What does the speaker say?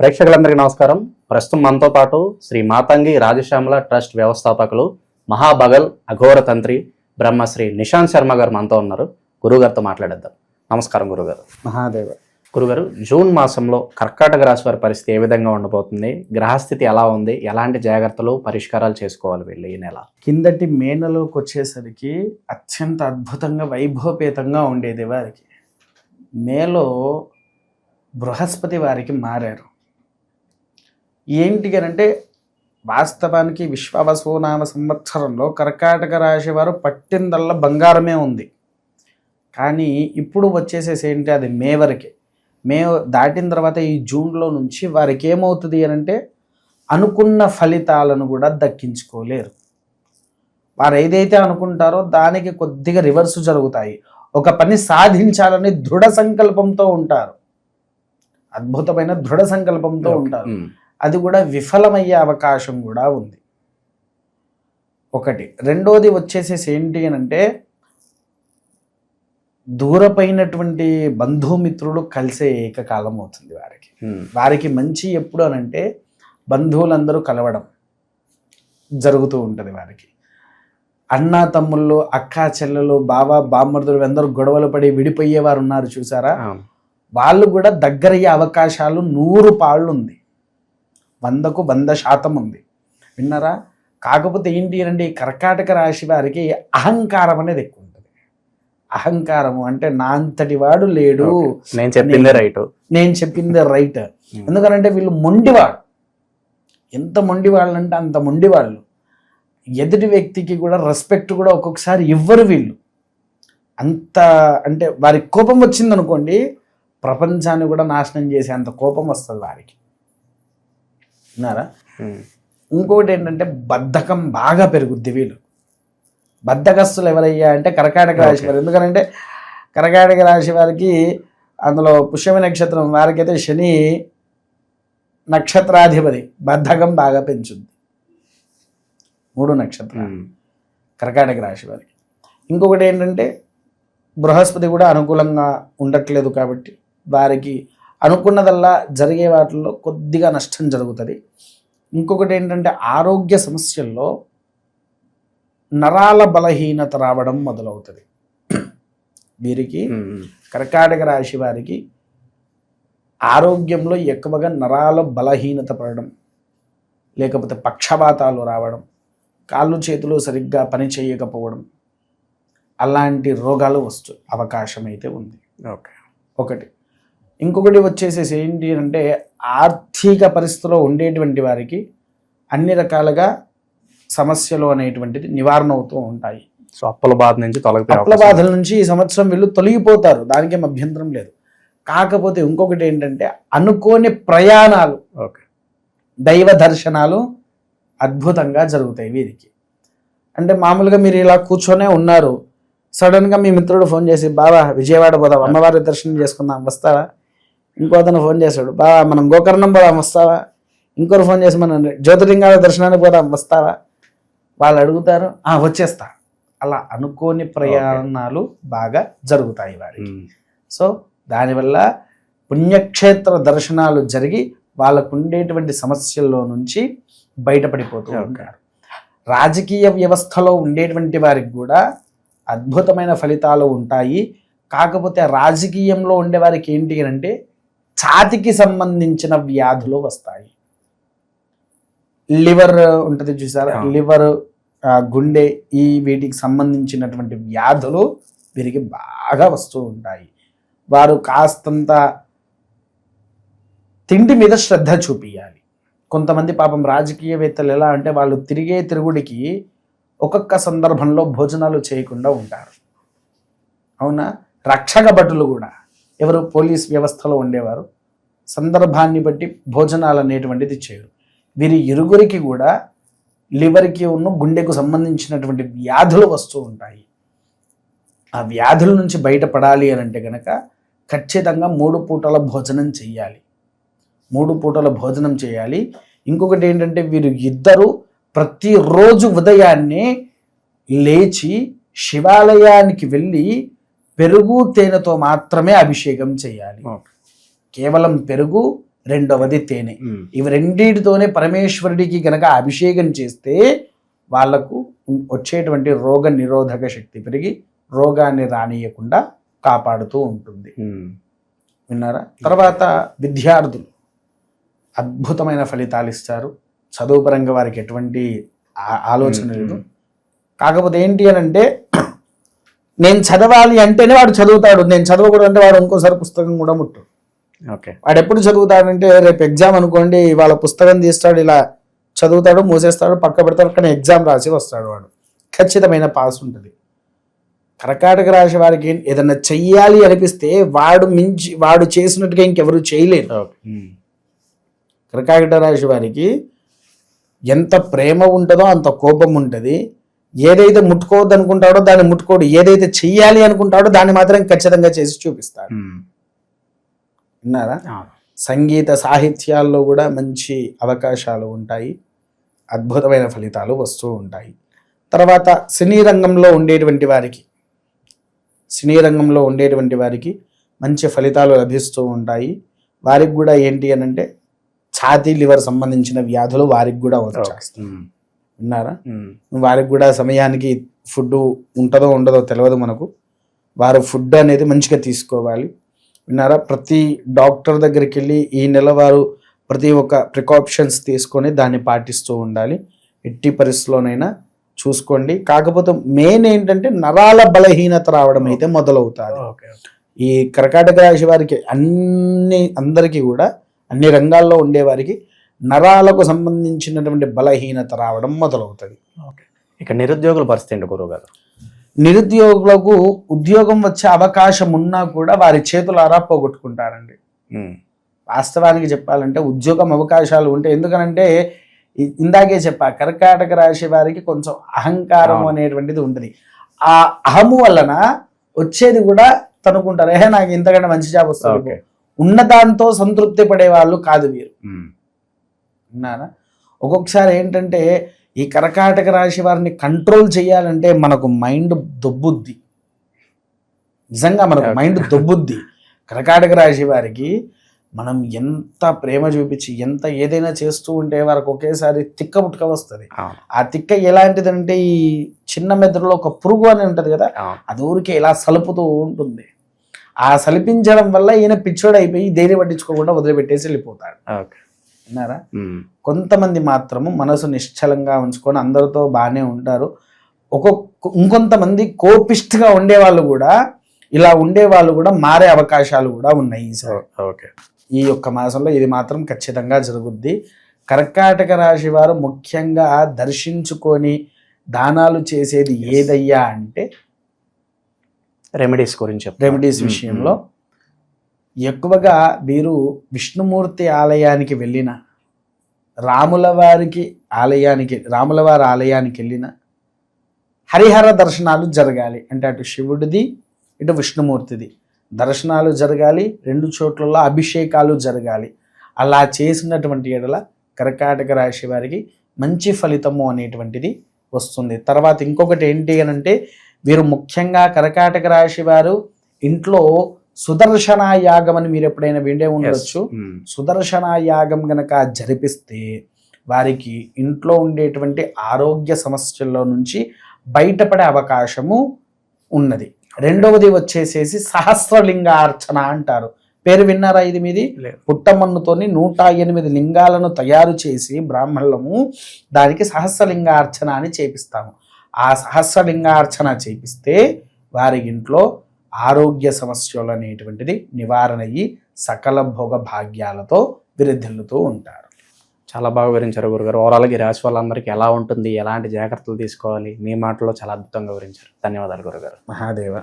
ప్రేక్షకులందరికీ నమస్కారం. ప్రస్తుతం మనతో పాటు శ్రీ మాతంగి రాజశ్యామల ట్రస్ట్ వ్యవస్థాపకులు మహాబగల్ అఘోర తంత్రి బ్రహ్మశ్రీ నిశాంత్ శర్మ గారు మనతో ఉన్నారు. గురుగారితో మాట్లాడేద్దాం. నమస్కారం గురుగారు. మహాదేవ. గురుగారు జూన్ మాసంలో కర్కాటక రాశి వారి పరిస్థితి ఏ విధంగా ఉండబోతుంది? గ్రహస్థితి ఎలా ఉంది? ఎలాంటి జాగ్రత్తలు పరిష్కారాలు చేసుకోవాలి వీళ్ళు ఈ నెల? కిందటి మే నెలలోకి వచ్చేసరికి అత్యంత అద్భుతంగా వైభవపేతంగా ఉండేది వారికి. మేలో బృహస్పతి వారికి మారారు. ఏంటి అని అంటే వాస్తవానికి విశ్వవసోనామ సంవత్సరంలో కర్కాటక రాశి వారు పట్టిందల్లా బంగారమే ఉంది. కానీ ఇప్పుడు వచ్చేసేసి ఏంటి అది మే వరకే. మే దాటిన తర్వాత ఈ జూన్లో నుంచి వారికి ఏమవుతుంది అని అంటే అనుకున్న ఫలితాలను కూడా దక్కించుకోలేరు. వారు ఏదైతే అనుకుంటారో దానికి కొద్దిగా రివర్స్ జరుగుతాయి. ఒక పని సాధించాలని దృఢ సంకల్పంతో ఉంటారు. అద్భుతమైన దృఢ సంకల్పంతో ఉంటారు. అది కూడా విఫలమయ్యే అవకాశం కూడా ఉంది. ఒకటి. రెండోది వచ్చేసేసి ఏంటి అని అంటే దూరపైనటువంటి బంధుమిత్రులు కలిసే ఏకకాలం అవుతుంది వారికి. వారికి మంచి ఎప్పుడు అనంటే బంధువులందరూ కలవడం జరుగుతూ ఉంటుంది వారికి. అన్న తమ్ముళ్ళు అక్క చెల్లెలు బావ బామ్మర్దులు అందరూ గొడవలు పడి విడిపోయేవారు ఉన్నారు చూసారా. వాళ్ళు కూడా దగ్గరయ్యే అవకాశాలు నూరు పాళ్ళు ఉంది. వందకు వంద శాతం ఉంది. విన్నారా? కాకపోతే ఏంటి అంటే ఈ కర్కాటక రాశి వారికి అహంకారం అనేది ఎక్కువ ఉంటుంది. అహంకారము అంటే నా అంతటి వాడు లేడు. నేను చెప్పిందే రైట్. నేను చెప్పింది రైట్. ఎందుకనంటే వీళ్ళు మొండివాడు ఎంత మొండివాళ్ళు అంటే అంత మొండివాళ్ళు. ఎదుటి వ్యక్తికి కూడా రెస్పెక్ట్ కూడా ఒక్కొక్కసారి ఇవ్వరు వీళ్ళు. అంత అంటే వారి కోపం వచ్చింది అనుకోండి ప్రపంచాన్ని కూడా నాశనం చేసే అంత కోపం వస్తుంది వారికి. విన్నారా? ఇంకొకటి ఏంటంటే బద్ధకం బాగా పెరుగుద్ది వీళ్ళు. బద్ధకస్తులు ఎవరయ్యా అంటే కర్కాటక రాశి వారు. ఎందుకంటే కర్కాటక రాశి వారికి అందులో పుష్యమి నక్షత్రం వారికైతే శని నక్షత్రాధిపతి. బద్ధకం బాగా పెంచుద్ది. మూడు నక్షత్రాలు కర్కాటక రాశి వారికి. ఇంకొకటి ఏంటంటే బృహస్పతి కూడా అనుకూలంగా ఉండట్లేదు కాబట్టి వారికి అనుకున్నదల్లా జరిగే వాటిల్లో కొద్దిగా నష్టం జరుగుతుంది. ఇంకొకటి ఏంటంటే ఆరోగ్య సమస్యల్లో నరాల బలహీనత రావడం మొదలవుతుంది. వీరికి కర్కాటక రాశి వారికి ఆరోగ్యంలో ఎక్కువగా నరాల బలహీనత పడడం లేకపోతే పక్షపాతాలు రావడం కాళ్ళు చేతులు సరిగ్గా పని చేయకపోవడం అలాంటి రోగాలు వస్తు అవకాశం అయితే ఉంది. ఓకే. ఒకటి. ఇంకొకటి వచ్చేసేసి ఏంటి అంటే ఆర్థిక పరిస్థితిలో ఉండేటువంటి వారికి అన్ని రకాలుగా సమస్యలు అనేటువంటిది నివారణ అవుతూ ఉంటాయి. సో అప్పుల బాధ నుంచి తొలగిపోయే అప్పుల బాధల నుంచి ఈ సంవత్సరం వీళ్ళు తొలగిపోతారు. దానికేం అభ్యంతరం లేదు. కాకపోతే ఇంకొకటి ఏంటంటే అనుకోని ప్రయాణాలు ఓకే. దైవ దర్శనాలు అద్భుతంగా జరుగుతాయి వీరికి. అంటే మామూలుగా మీరు ఇలా కూర్చొనే ఉన్నారు. సడన్గా మీ మిత్రుడు ఫోన్ చేసి బాబా విజయవాడ పోదాం అమ్మవారి దర్శనం చేసుకుందాం వస్తావా? ఇంకో అతను ఫోన్ చేశాడు బాబా మనం గోకర్ణం పోదాం వస్తావా? ఇంకోరు ఫోన్ చేసి మనం జ్యోతిలింగాల దర్శనానికి పోదాం వస్తావా? వాళ్ళు అడుగుతారు "ఆ, వచ్చేస్తా. అలా అనుకోని ప్రయాణాలు బాగా జరుగుతాయి వారికి ఉమ్, సో దానివల్ల పుణ్యక్షేత్ర దర్శనాలు జరిగి వాళ్ళకు ఉండేటువంటి సమస్యల్లో నుంచి బయటపడిపోతూ. ఉంటారు. రాజకీయ వ్యవస్థలో ఉండేటువంటి వారికి కూడా అద్భుతమైన ఫలితాలు ఉంటాయి. కాకపోతే రాజకీయంలో ఉండే వారికి ఏంటి అని అంటే ఛాతికి సంబంధించిన వ్యాధులు వస్తాయి. లివర్ ఉంటుంది చూసారా. లివర్ గుండె ఈ వీటికి సంబంధించినటువంటి వ్యాధులు వీరికి బాగా వస్తూ ఉంటాయి. వారు కాస్తంత తిండి మీద శ్రద్ధ చూపియాలి. కొంతమంది పాపం రాజకీయవేత్తలు ఎలా అంటే వాళ్ళు తిరిగే తిరుగుడికి ఒక్కొక్క సందర్భంలో భోజనాలు చేయకుండా ఉంటారు. అవునా? రక్షక భటులు కూడా. ఎవరు? పోలీస్ వ్యవస్థలో ఉండేవారు. సందర్భాన్ని బట్టి భోజనాలు అనేటువంటిది చేయరు. వీరి ఇరుగురికి కూడా లివర్కి ఉన్న గుండెకు సంబంధించినటువంటి వ్యాధులు వస్తూ ఉంటాయి. ఆ వ్యాధుల నుంచి బయటపడాలి అని అంటే కనుక ఖచ్చితంగా మూడు పూటల భోజనం చేయాలి మూడు పూటల భోజనం చేయాలి ఇంకొకటి ఏంటంటే వీరు ఇద్దరు ప్రతిరోజు ఉదయాన్నే లేచి శివాలయానికి వెళ్ళి పెరుగు తేనెతో మాత్రమే అభిషేకం చేయాలి కేవలం పెరుగు రెండవది తేనె. ఇవి రెండింటితోనే పరమేశ్వరుడికి గనక అభిషేకం చేస్తే వాళ్ళకు వచ్చేటువంటి రోగ నిరోధక శక్తి పెరిగి రోగాన్ని రానియకుండా కాపాడుతూ ఉంటుంది. విన్నారా? తర్వాత విద్యార్థులు అద్భుతమైన ఫలితాలు ఇస్తారు. చదువు పరంగా వారికి ఎటువంటి ఆలోచన. లేదు. కాకపోతే ఏంటి అని అంటే నేను చదవాలి అంటేనే వాడు చదువుతాడు. నేను చదవకూడదు అంటే వాడు ఇంకోసారి పుస్తకం కూడా ముట్టు ఓకే. వాడు ఎప్పుడు చదువుతాడంటే రేపు ఎగ్జామ్ అనుకోండి వాళ్ళ పుస్తకం తీస్తాడు ఇలా చదువుతాడు మూసేస్తాడు పక్క పెడతాడు కానీ ఎగ్జామ్ రాసి వస్తాడు వాడు. ఖచ్చితమైన పాస్ ఉంటుంది. కర్కాటక రాశి వారికి ఏదైనా చెయ్యాలి అనిపిస్తే వాడు మించి వాడు చేసినట్టుగా ఇంకెవరు చేయలేరు. కర్కాటక రాశి వారికి ఎంత ప్రేమ ఉంటుందో అంత కోపం ఉంటుంది. ఏదైతే ముట్టుకోవద్దు అనుకుంటాడో దాన్ని ముట్టుకోడు. ఏదైతే చెయ్యాలి అనుకుంటాడో దాన్ని మాత్రం ఖచ్చితంగా చేసి చూపిస్తాడు. ఉమ్. విన్నారా. సంగీత సాహిత్యాల్లో కూడా మంచి అవకాశాలు ఉంటాయి. అద్భుతమైన ఫలితాలు వస్తూ ఉంటాయి. తర్వాత సినీ రంగంలో ఉండేటువంటి వారికి సినీ రంగంలో ఉండేటువంటి వారికి మంచి ఫలితాలు లభిస్తూ ఉంటాయి. వారికి కూడా ఏంటి అని అంటే ఛాతీ లివర్ సంబంధించిన వ్యాధులు వారికి కూడా వచ్చేస్తాయి. విన్నారా. వారికి కూడా సమయానికి ఫుడ్ ఉంటుందో ఉండదో తెలియదు మనకు. వారు ఫుడ్ అనేది మంచిగా తీసుకోవాలి. విన్నారా? ప్రతి డాక్టర్ దగ్గరికి వెళ్ళి ఈ నెల వారు ప్రతి ఒక్క ప్రికాషన్స్ తీసుకొని దాన్ని పాటిస్తూ ఉండాలి. ఎట్టి పరిస్థితిలోనైనా చూసుకోండి. కాకపోతే మెయిన్ ఏంటంటే నరాల బలహీనత రావడం అయితే మొదలవుతుంది. ఓకే ఈ కర్కాటక రాశి వారికి అన్ని అందరికీ కూడా అన్ని రంగాల్లో ఉండేవారికి నరాలకు సంబంధించినటువంటి బలహీనత రావడం మొదలవుతుంది. ఓకే. ఇక నిరుద్యోగుల పరిస్థితి ఏంటి గురువు గారు నిరుద్యోగులకు ఉద్యోగం వచ్చే అవకాశం ఉన్నా కూడా వారి చేతులారా పోగొట్టుకుంటారండి. వాస్తవానికి చెప్పాలంటే ఉద్యోగం అవకాశాలు ఉంటాయి ఎందుకనంటే ఇందాకే చెప్పా కర్కాటక రాశి వారికి కొంచెం అహంకారం. అనేటువంటిది ఉంటుంది. ఆ అహము వలన వచ్చేది కూడా తనుకుంటారు. ఏహే నాకు ఇంతకంటే మంచి జాబ్ వస్తుంది. ఉన్న దాంతో సంతృప్తి పడే వాళ్ళు కాదు వీరు. ఉమ్. విన్నారా? ఒక్కొక్కసారి ఏంటంటే ఈ కర్కాటక రాశి వారిని కంట్రోల్ చేయాలంటే మనకు మైండ్ దొబ్బుద్ది. నిజంగా మనకు. మైండ్ దొబ్బుద్ది. కర్కాటక రాశి వారికి మనం ఎంత ప్రేమ చూపించి ఎంత ఏదైనా చేస్తూ ఉంటే వారికి ఒకేసారి తిక్క పుట్టుక వస్తుంది. ఆ తిక్క ఎలాంటిదంటే ఈ చిన్న మెదడులో ఒక పురుగు అని ఉంటది కదా అది ఊరికే ఇలా సలుపుతూ ఉంటుంది. ఆ సలిపించడం వల్ల ఈయన పిచ్చోడు అయిపోయి దేని పట్టించుకోకుండా వదిలిపెట్టేసి వెళ్ళిపోతాడు. ఓకే విన్నారా. కొంతమంది మాత్రము మనసు నిశ్చలంగా ఉంచుకొని అందరితో బాగానే ఉంటారు. ఒక్కొక్క ఇంకొంతమంది కోపిష్టిగా ఉండేవాళ్ళు కూడా ఇలా ఉండేవాళ్ళు కూడా మారే అవకాశాలు కూడా ఉన్నాయి ఈసారి ఓకే. ఈ యొక్క మాసంలో ఇది మాత్రం ఖచ్చితంగా జరుగుద్ది. కర్కాటక రాశి వారు ముఖ్యంగా దర్శించుకొని దానాలు చేసేది ఏదయ్యా అంటే రెమెడీస్ గురించి? రెమెడీస్ విషయంలో ఎక్కువగా వీరు విష్ణుమూర్తి ఆలయానికి వెళ్ళిన రాముల వారికి ఆలయానికి రాముల వారి ఆలయానికి వెళ్ళిన హరిహర దర్శనాలు జరగాలి. అంటే అటు శివుడిది ఇటు విష్ణుమూర్తిది. దర్శనాలు జరగాలి రెండు చోట్లలో అభిషేకాలు జరగాలి. అలా చేసినటువంటి ఎడల కర్కాటక రాశి వారికి మంచి ఫలితము అనేటువంటిది వస్తుంది. తర్వాత ఇంకొకటి ఏంటి అని అంటే వీరు ముఖ్యంగా కర్కాటక రాశి వారు ఇంట్లో సుదర్శన యాగం అని మీరు ఎప్పుడైనా విండే. ఉండొచ్చు ఉమ్. సుదర్శన యాగం గనక జరిపిస్తే వారికి ఇంట్లో ఉండేటువంటి ఆరోగ్య సమస్యల్లో నుంచి బయటపడే అవకాశము ఉన్నది రెండవది వచ్చేసేసి సహస్రలింగార్చన అంటారు పేరు విన్నారా ఇది మీది. పుట్టమన్నుతోని నూట ఎనిమిది లింగాలను తయారు చేసి బ్రాహ్మణులము దానికి సహస్రలింగార్చన అని చేపిస్తాము ఆ సహస్రలింగార్చన చేపిస్తే వారి ఇంట్లో ఆరోగ్య సమస్యలు అనేటువంటిది నివారణ అయ్యి సకల భోగ భాగ్యాలతో విరిధిల్లుతూ ఉంటారు. చాలా బాగా వివరించారు గురుగారు. ఓవరాల్గా ఈ రాశి వాళ్ళందరికీ ఎలా ఉంటుంది? ఎలాంటి జాగ్రత్తలు తీసుకోవాలి? మీ మాటలో చాలా అద్భుతంగా వివరించారు. ధన్యవాదాలు గురుగారు. మహాదేవ.